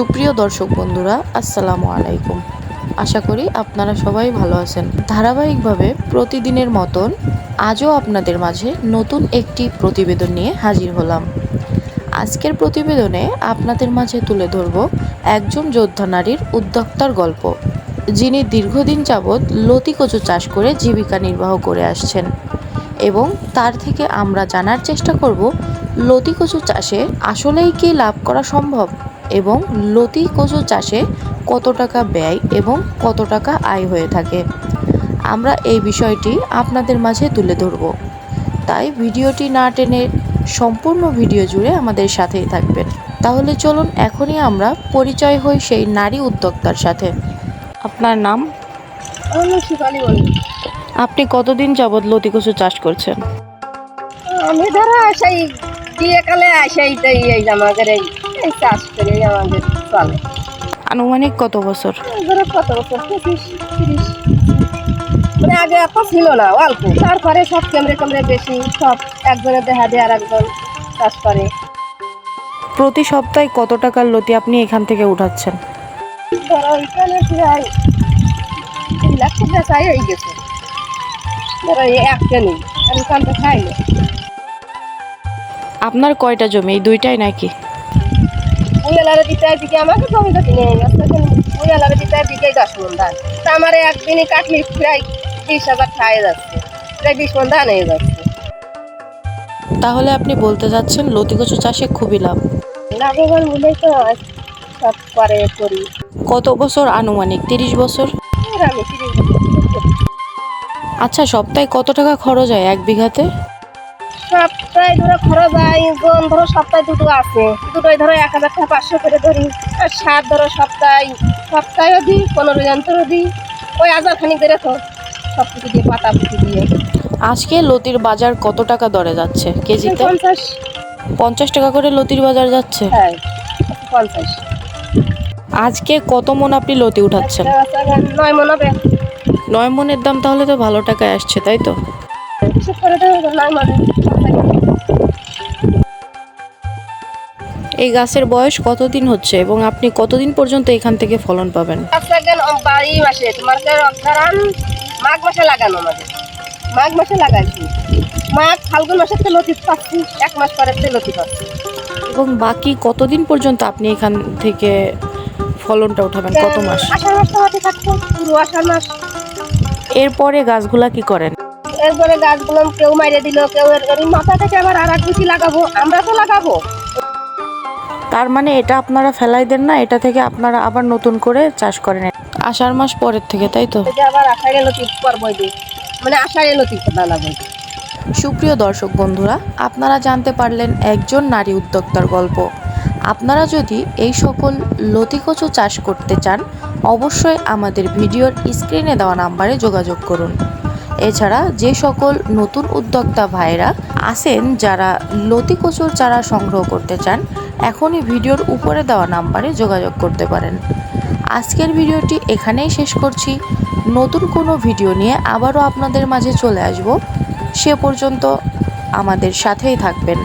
সুপ্রিয় দর্শক বন্ধুরা, আসসালামু আলাইকুম। আশা করি আপনারা সবাই ভালো আছেন। ধারাবাহিকভাবে প্রতিদিনের মতন আজও আপনাদের মাঝে নতুন একটি প্রতিবেদন নিয়ে হাজির হলাম। আজকের প্রতিবেদনে আপনাদের মাঝে তুলে ধরব একজন যোদ্ধা নারীর উদ্যোক্তার গল্প, যিনি দীর্ঘদিন যাবৎ লতি কচু চাষ করে জীবিকা নির্বাহ করে আসছেন এবং তার থেকে আমরা জানার চেষ্টা করব, লতি কচু চাষে আসলেই কি লাভ করা সম্ভব? এবং লতি কচু চাষে কত টাকা ব্যয় এবং কত টাকা আয় হয়ে থাকে? আমরা এই বিষয়টি আপনাদের মাঝে তুলে ধরব। তাই ভিডিওটি না টেনে সম্পূর্ণ ভিডিও জুড়ে আমাদের সাথেই থাকবেন। তাহলে চলুন এখনই আমরা পরিচয় হই সেই নারী উদ্যোক্তার সাথে। আপনার নাম? আপনি কতদিন যাবৎ লতি কচু চাষ করছেন? আমি ধরো সেই কালে আমাদের এই এই চাষ করে আমাদের চলে। আনুমানিক কত বছর? ধরো কত বছর? পঁচিশ তিরিশ। মানে আগে এত ছিল না অল্প। তারপরে সব কেমরে কেমরে বেশি সব একজনের দেখা দিয়ে আর একজন চাষ করে। প্রতি সপ্তাহে কত টাকার লতি আপনি এখান থেকে উঠাচ্ছেন? ধরো এখানে প্রায় তিন লাখ টাকা চাই হয়ে গেছে। ধরো আর আপনার কয়টা জমি? এই দুইটাই নাকি? উইয়ালারে দিতে দিকে আমাকে জমিটা কিনে এনে উইয়ালারে দিতে দিকে দশ মন ধান। তা আমার একদিনই কাটলি প্রায় বিশ হাজার খাই যাচ্ছে প্রায় বিশ মন ধান হয়ে যাচ্ছে। তাহলে আপনি বলতে যাচ্ছেন লতি কচু চাষে খুবই লাভ। লাভবান বলেই তো সব করে করি। কত বছর আনুমানিক? তিরিশ বছর। আচ্ছা সপ্তাহে কত টাকা খরচ হয় এক বিঘাতে? সপ্তাহে ধরো খরচ হয় জন ধরো সপ্তাহে দুটো আছে। দুটোই ধরো এক হাজার টাকা পাঁচশো করে ধরি। আর সাত ধরো সপ্তাহে সপ্তাহেও দিই পনেরো যন্ত্রও দিই। ওই হাজার খানিক ধরে তো সব কিছু দিয়ে পাতা পুঁতি দিয়ে। আজকে লতির বাজার কত টাকা দরে যাচ্ছে কেজিতে? পঞ্চাশ। পঞ্চাশ টাকা করে লতির বাজার যাচ্ছে? হ্যাঁ পঞ্চাশ। আজকে কত মন আপনি লতি উঠাচ্ছেন? নয় মনে হবে। নয় মনের দাম তাহলে তো ভালো টাকায় আসছে তাই তো? করে নয় মনে। এই গাছের বয়স কতদিন হচ্ছে এবং আপনি কতদিন পর্যন্ত এখান থেকে ফলন পাবেন? মাসে। মাঘ মাসে লাগানো আমাদের। মাঘ মাসে লাগাইছি। মাঘ ফাল্গুন মাসে তো পাচ্ছি এক মাস পরে তো লতি পাচ্ছি। এবং বাকি কতদিন পর্যন্ত আপনি এখান থেকে ফলনটা উঠাবেন? কত মাস? আষাঢ় মাস পুরো আষাঢ় মাস। এরপরে গাছগুলা কি করেন? এরপরে গাছগুলো কেউ মাইরে দিল কেউ এর মাথা থেকে আবার আর এক গুছি লাগাবো আমরা তো লাগাবো। তার মানে এটা আপনারা ফেলাই দেন না এটা থেকে আপনারা আবার নতুন করে চাষ করেন। আষাঢ় মাস পরের থেকে তাই তো? আবার আষাঢ়ে করবই দিই মানে আষাঢ়ে লতি লাগাবো সুপ্রিয় দর্শক বন্ধুরা আপনারা জানতে পারলেন একজন নারী উদ্যোক্তার গল্প। আপনারা যদি এই সকল লতিকচু চাষ করতে চান অবশ্যই আমাদের ভিডিওর স্ক্রিনে দেওয়া নাম্বারে যোগাযোগ করুন। এছাড়া যে সকল নতুন উদ্যোক্তা ভাইরা আছেন, যারা লতিকচুর চারা সংগ্রহ করতে চান, এখনই ভিডিওর উপরে দেওয়া নাম্বারে যোগাযোগ করতে পারেন। আজকের ভিডিওটি এখানেই শেষ করছি। নতুন কোনো ভিডিও নিয়ে আবারও আপনাদের মাঝে চলে আসব। সে পর্যন্ত আমাদের সাথেই থাকবেন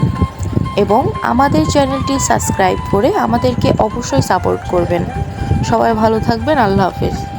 এবং আমাদের চ্যানেলটি সাবস্ক্রাইব করে আমাদেরকে অবশ্যই সাপোর্ট করবেন। সবাই ভালো থাকবেন। আল্লাহ হাফেজ।